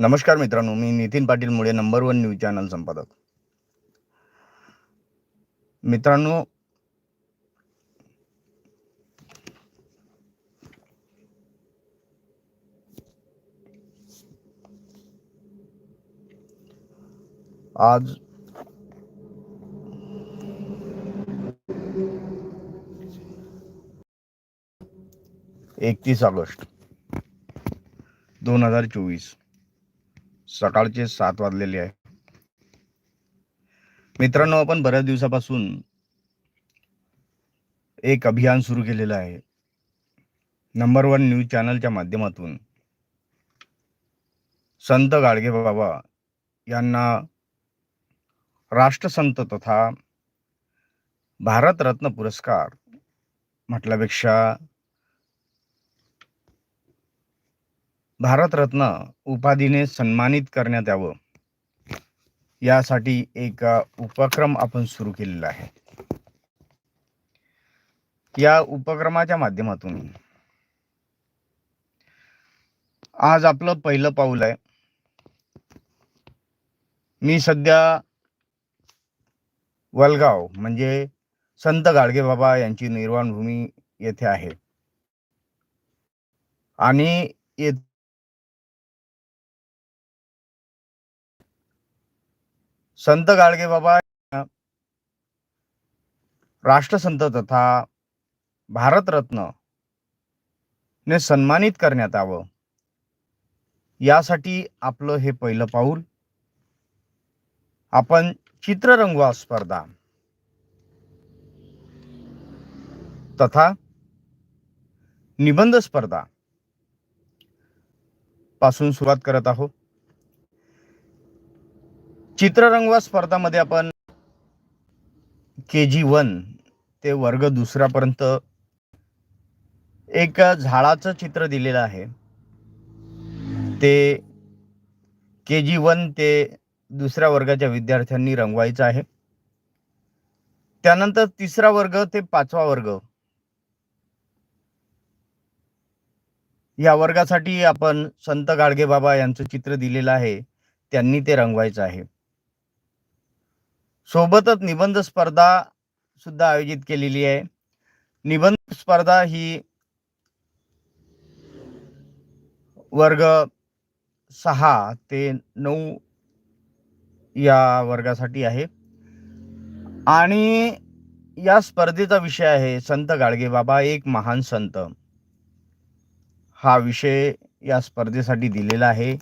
नमस्कार मित्रांनो मी नितीन पाटील मुळे नंबर वन न्यूज चॅनल संपादक. मित्रांनो आज एकतीस ऑगस्ट दोन हजार चोवीस. सकाळचे सात वाजलेले आहे. मित्रांनो आपण बऱ्याच दिवसापासून एक अभियान सुरू केलेलं आहे. नंबर वन न्यूज चॅनलच्या माध्यमातून. संत गाडगे बाबा यांना राष्ट्रसंत तथा भारतरत्न पुरस्कार म्हटल्यापेक्षा भारतरत्न उपाधीने सन्मानित करण्यात यावं. यासाठी एक उपक्रम आपण सुरू केलेला आहे. या उपक्रमाच्या माध्यमातून आज आपलं पहिलं पाऊल आहे. मी सध्या वलगाव म्हणजे संत गाडगे बाबा यांची निर्वाण भूमी येथे आहे. आणि येथे संत गाडगे बाबा राष्ट्रसंत तथा भारतरत्न ने सन्मानित करण्यात यावं यासाठी आपलं हे पहिलं पाऊल. आपण चित्ररंगवा स्पर्धा तथा निबंध स्पर्धा पासून सुरुवात करत आहोत. चित्ररंगवा स्पर्धामध्ये आपण के जी वन ते वर्ग दुसऱ्यापर्यंत एक झाडाचं चित्र दिलेलं आहे. ते के जी वन ते दुसऱ्या वर्गाच्या विद्यार्थ्यांनी रंगवायचं आहे. त्यानंतर तिसरा वर्ग ते पाचवा वर्ग या वर्गासाठी आपण संत गाडगे बाबा यांचं चित्र दिलेलं आहे. त्यांनी ते रंगवायचं आहे. सोबतच निबंध स्पर्धा सुद्धा आयोजित केलेली आहे. निबंध स्पर्धा ही वर्ग सहा ते नऊ या वर्गासाठी आहे. आणि या स्पर्धेचा विषय आहे संत गाडगे बाबा एक महान संत. हा विषय या स्पर्धेसाठी दिलेला आहे.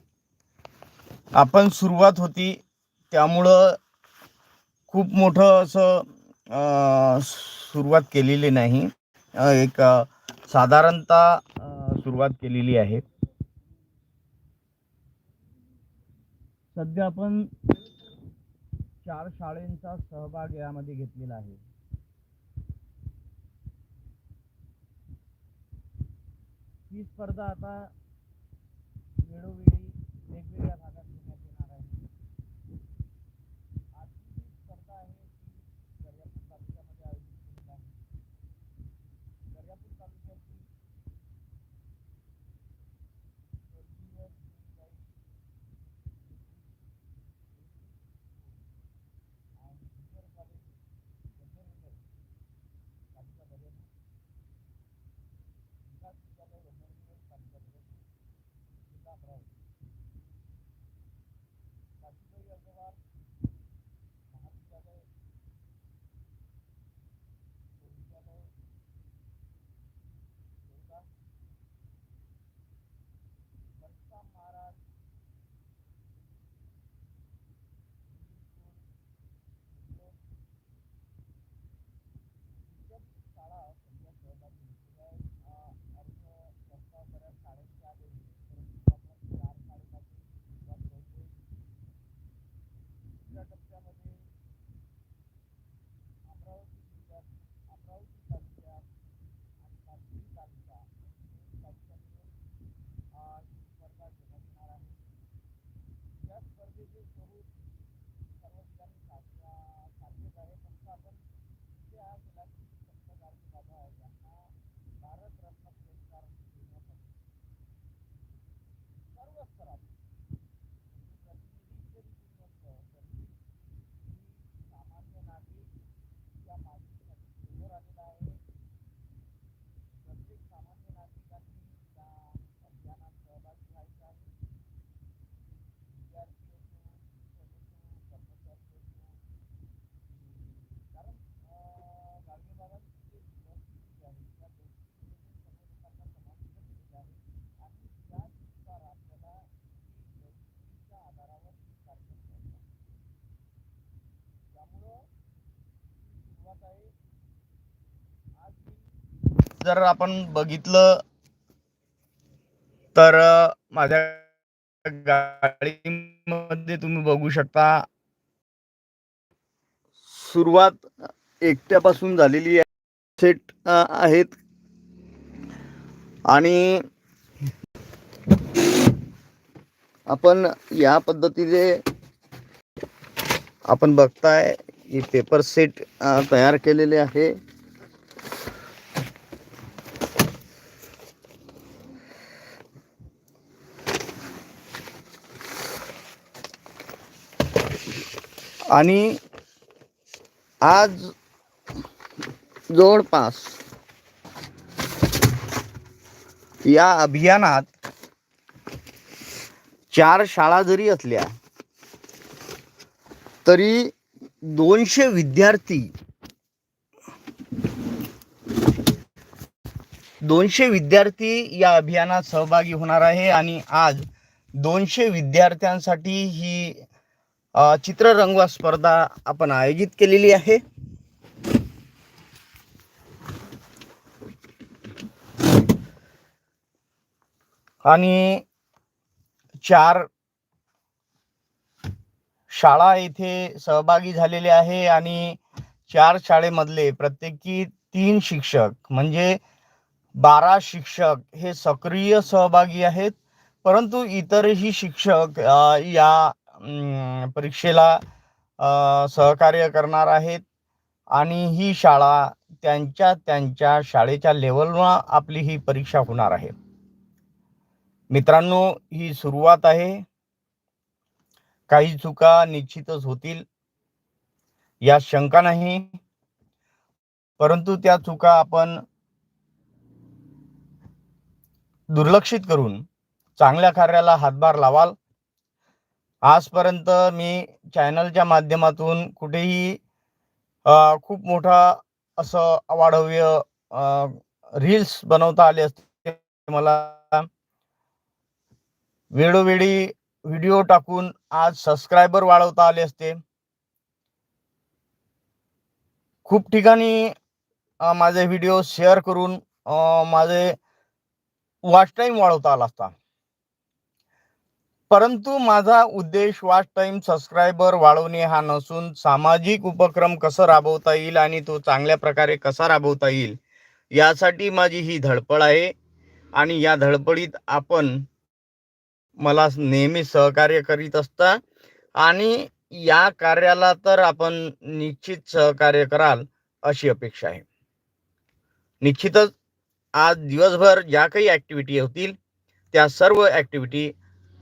आपण सुरुवात होती त्यामुळं खूप मोठं असं सुरुवात केलेली नाही. एक साधारणतः सुरुवात केलेली आहे. सध्या आपण चार शाळेंचा सहभाग यामध्ये घेतलेला आहे. ही स्पर्धा आता वेळोवेळी वेगवेगळ्या भागात जर आपण बघितलं तर माझ्या गाडीमध्ये तुम्ही बघू शकता. सुरुवात एकट्यापासून झालेली आहे. सेट आहेत. आणि आपण या पद्धतीने आपण बघताय हे पेपर सेट तयार केलेले आहे. आणि आज जवळपास या अभियानात चार शाळा जरी असल्या तरी दोनशे विद्यार्थी दोनशे विद्यार्थी या अभियानात सहभागी होणार आहे आणि आज दोनशे विद्यार्थ्यांसाठी ही चित्ररंगवा स्पर्धा आपण आयोजित केलेली आहे. आणि चार शाळा येथे सहभागी झालेले आहे आणि चार शाळेमधले प्रत्येकी तीन शिक्षक म्हणजे बारा शिक्षक हे सक्रिय सहभागी आहेत. परंतु इतरही शिक्षक या परीक्षेला सहकार्य करणार आहेत. आणि ही शाळा त्यांच्या त्यांच्या शाळेच्या लेवलवर आपली ही परीक्षा होणार आहे. मित्रांनो ही सुरुवात आहे. काही चुका निश्चितच होतील. या शंका नाही. परंतु त्या चुका आपण दुर्लक्षित करून चांगल्या कार्याला हातभार लावाल. आजपर्यंत मी चॅनलच्या माध्यमातून कुठेही खूप मोठा असं अवाढव्य रील्स बनवता आले असते मला वेळोवेळी व्हिडिओ टाकून आज सबस्क्रायबर वाढवता आले असते. खूप ठिकाणी माझे व्हिडिओ शेअर करून माझे वॉच टाईम वाढवता आला असता. परंतु माझा उद्देश वॉच टाईम सबस्क्रायबर वाढवणे हा नसून सामाजिक उपक्रम कसं राबवता येईल आणि तो चांगल्या प्रकारे कसा राबवता येईल यासाठी माझी ही धडपड आहे. आणि या धडपडीत आपण मला नेहमी सहकार्य करीत असता आणि या कार्याला तर आपण निश्चित सहकार्य कराल अशी अपेक्षा आहे. निश्चितच आज दिवसभर ज्या काही ॲक्टिव्हिटी होतील त्या सर्व ॲक्टिव्हिटी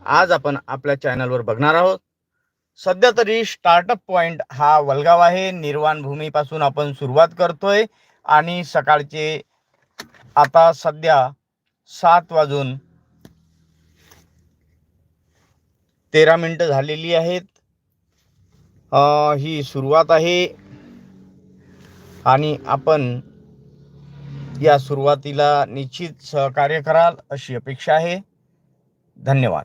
आज आपण आपल्या चॅनलवर बघणार आहोत. सध्या तरी स्टार्टअप पॉइंट हा वलगाव आहे. निर्वाण भूमीपासून आपण सुरुवात करतोय. आणि सकाळचे आता सध्या सात वाजून तेरा मिनटं झालेली आहेत. ही सुरुवात आहे. आणि आपण या सुरुवातीला निश्चित सहकार्य कराल अशी अपेक्षा आहे. धन्यवाद.